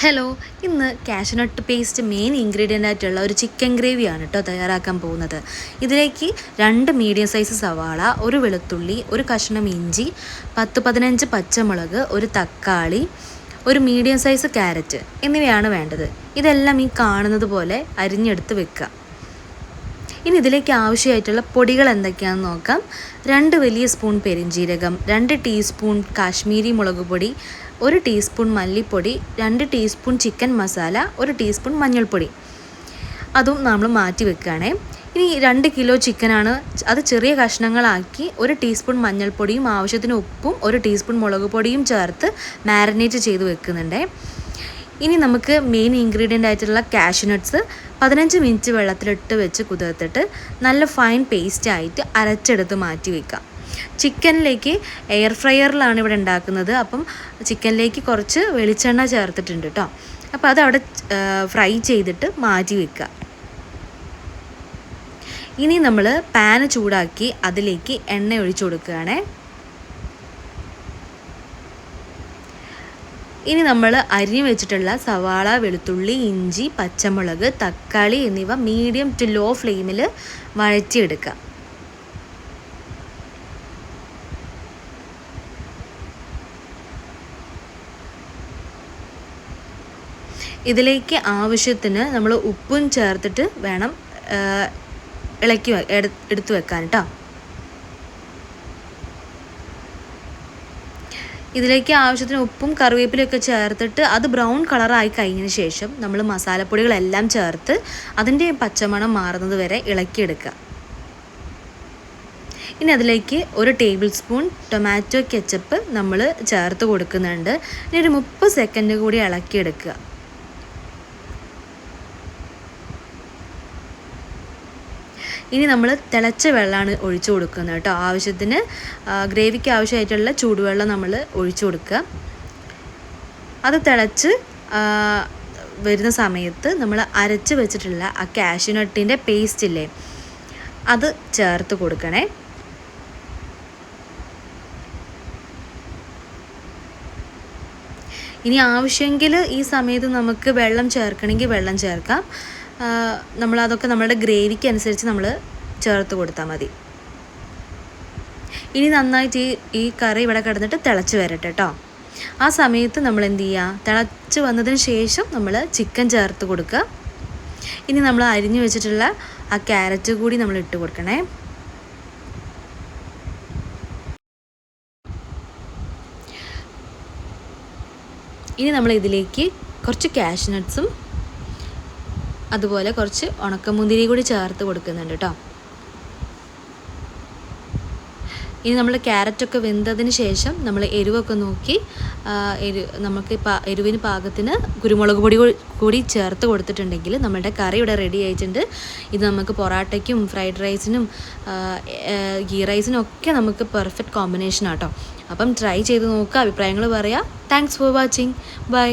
Hello ഇന്ന് cashew nut paste main ingredient ആയിട്ടുള്ള ഒരു ചിക്കൻ ഗ്രേവിയാണ് കേട്ടോ തയ്യാറാക്കാൻ പോകുന്നത്. ഇതിലേക്ക് രണ്ട് മീഡിയം സൈസ് സവാള ഒരു വെളുത്തുള്ളി ഒരു കഷ്ണം ഇഞ്ചി പത്ത് പതിനഞ്ച് പച്ചമുളക് ഒരു തക്കാളി ഒരു മീഡിയം സൈസ് ക്യാരറ്റ് എന്നിവയാണ് വേണ്ടത്. ഇതെല്ലാം ഈ കാണുന്നത് പോലെ അരിഞ്ഞെടുത്ത് വെക്കുക. ഇനി ഇതിലേക്ക് ആവശ്യമായിട്ടുള്ള പൊടികൾ എന്തൊക്കെയാണെന്ന് നോക്കാം. രണ്ട് വലിയ സ്പൂൺ പെരിഞ്ജീരകം രണ്ട് ടീസ്പൂൺ കാശ്മീരി മുളക് പൊടി ഒരു ടീസ്പൂൺ മല്ലിപ്പൊടി രണ്ട് ടീസ്പൂൺ ചിക്കൻ മസാല ഒരു ടീസ്പൂൺ മഞ്ഞൾപ്പൊടി. അതും നമ്മൾ മാറ്റി വെക്കുകയാണേ. ഇനി രണ്ട് കിലോ ചിക്കനാണ് അത് ചെറിയ കഷ്ണങ്ങളാക്കി ഒരു ടീസ്പൂൺ മഞ്ഞൾപ്പൊടിയും ആവശ്യത്തിന് ഉപ്പും ഒരു ടീസ്പൂൺ മുളക് പൊടിയും ചേർത്ത് മാരിനേറ്റ് ചെയ്ത് വെക്കുന്നുണ്ടേ. ഇനി നമുക്ക് മെയിൻ ഇൻഗ്രീഡിയന്റ് ആയിട്ടുള്ള കാഷ്നട്ട്സ് പതിനഞ്ച് മിനിറ്റ് വെള്ളത്തിലിട്ട് വെച്ച് കുതിർത്തിട്ട് നല്ല ഫൈൻ പേസ്റ്റ് ആയിട്ട് അരച്ചെടുത്ത് മാറ്റി വെക്കാം. ചിക്കനിലേക്ക് എയർ ഫ്രയറിലാണ് ഇവിടെ ഉണ്ടാക്കുന്നത്. അപ്പം ചിക്കനിലേക്ക് കുറച്ച് വെളിച്ചെണ്ണ ചേർത്തിട്ടുണ്ട് കേട്ടോ അപ്പോൾ അത് അവിടെ ഫ്രൈ ചെയ്തിട്ട് മാറ്റി വെക്കുക. ഇനി നമ്മൾ പാന് ചൂടാക്കി അതിലേക്ക് എണ്ണ ഒഴിച്ചു കൊടുക്കുകയാണേ. ഇനി നമ്മൾ അരിഞ്ഞു വെച്ചിട്ടുള്ള സവാള വെളുത്തുള്ളി ഇഞ്ചി പച്ചമുളക് തക്കാളി എന്നിവ മീഡിയം ടു ലോ ഫ്ലെയിമിൽ വഴറ്റിയെടുക്കുക ഇതിലേക്ക് ആവശ്യത്തിന് നമ്മൾ ഉപ്പും ചേർത്തിട്ട് വേണം ഇളക്കി എടുത്തു വെക്കാൻ കേട്ടോ ഇതിലേക്ക് ആവശ്യത്തിന് ഉപ്പും കറിവേപ്പിലൊക്കെ ചേർത്തിട്ട് അത് ബ്രൗൺ കളറായി കഴിഞ്ഞതിന് ശേഷം നമ്മൾ മസാലപ്പൊടികളെല്ലാം ചേർത്ത് അതിന്റെ പച്ചമണം മാറുന്നത് വരെ ഇളക്കിയെടുക്കുക. ഇനി അതിലേക്ക് ഒരു ടേബിൾ സ്പൂൺ ടൊമാറ്റോ കെച്ചപ്പ് നമ്മൾ ചേർത്ത് കൊടുക്കുന്നുണ്ട്. ഇനി ഒരു മുപ്പത് സെക്കൻഡ് കൂടി ഇളക്കിയെടുക്കുക. ഇനി നമ്മൾ തിളച്ച വെള്ളമാണ് ഒഴിച്ചു കൊടുക്കുന്നത് കേട്ടോ. ആവശ്യത്തിന് ഗ്രേവിക്ക് ആവശ്യമായിട്ടുള്ള ചൂടുവെള്ളം നമ്മൾ ഒഴിച്ചു കൊടുക്കുക. അത് തിളച്ച് വരുന്ന സമയത്ത് നമ്മൾ അരച്ച് വെച്ചിട്ടുള്ള ആ കാഷ്യൂനട്ടിന്റെ പേസ്റ്റ് ഇല്ലേ അത് ചേർത്ത് കൊടുക്കണേ. ഇനി ആവശ്യമെങ്കിൽ ഈ സമയത്ത് നമുക്ക് വെള്ളം ചേർക്കണമെങ്കിൽ വെള്ളം ചേർക്കാം. നമ്മളതൊക്കെ നമ്മുടെ ഗ്രേവിക്ക് അനുസരിച്ച് നമ്മൾ ചേർത്ത് കൊടുത്താൽ മതി. ഇനി നന്നായിട്ട് ഈ ഈ കറി ഇവിടെ കിടന്നിട്ട് തിളച്ച് വരട്ടെ കേട്ടോ ആ സമയത്ത് നമ്മൾ എന്ത് ചെയ്യുക തിളച്ച് വന്നതിന് ശേഷം നമ്മൾ ചിക്കൻ ചേർത്ത് കൊടുക്കുക. ഇനി നമ്മൾ അരിഞ്ഞു വെച്ചിട്ടുള്ള ആ ക്യാരറ്റ് കൂടി നമ്മൾ ഇട്ട് കൊടുക്കണേ. ഇനി നമ്മൾ ഇതിലേക്ക് കുറച്ച് കാഷ്നട്ട്സും അതുപോലെ കുറച്ച് ഉണക്കമുന്തിരി കൂടി ചേർത്ത് കൊടുക്കുന്നുണ്ട് കേട്ടോ. ഇനി നമ്മൾ ക്യാരറ്റൊക്കെ വെന്തതിന് ശേഷം നമ്മൾ എരിവൊക്കെ നോക്കി എരി നമുക്ക് എരിവിന് പാകത്തിന് കുരുമുളക് പൊടി കൂടി ചേർത്ത് കൊടുത്തിട്ടുണ്ടെങ്കിൽ നമ്മളുടെ കറി ഇവിടെ റെഡി ആയിട്ടുണ്ട്. ഇത് നമുക്ക് പൊറാട്ടയ്ക്കും ഫ്രൈഡ് റൈസിനും ഗീ റൈസിനും ഒക്കെ നമുക്ക് പെർഫെക്റ്റ് കോമ്പിനേഷൻ ആട്ടോ അപ്പം ട്രൈ ചെയ്ത് നോക്കുക അഭിപ്രായങ്ങൾ പറയാം. Thanks for watching bye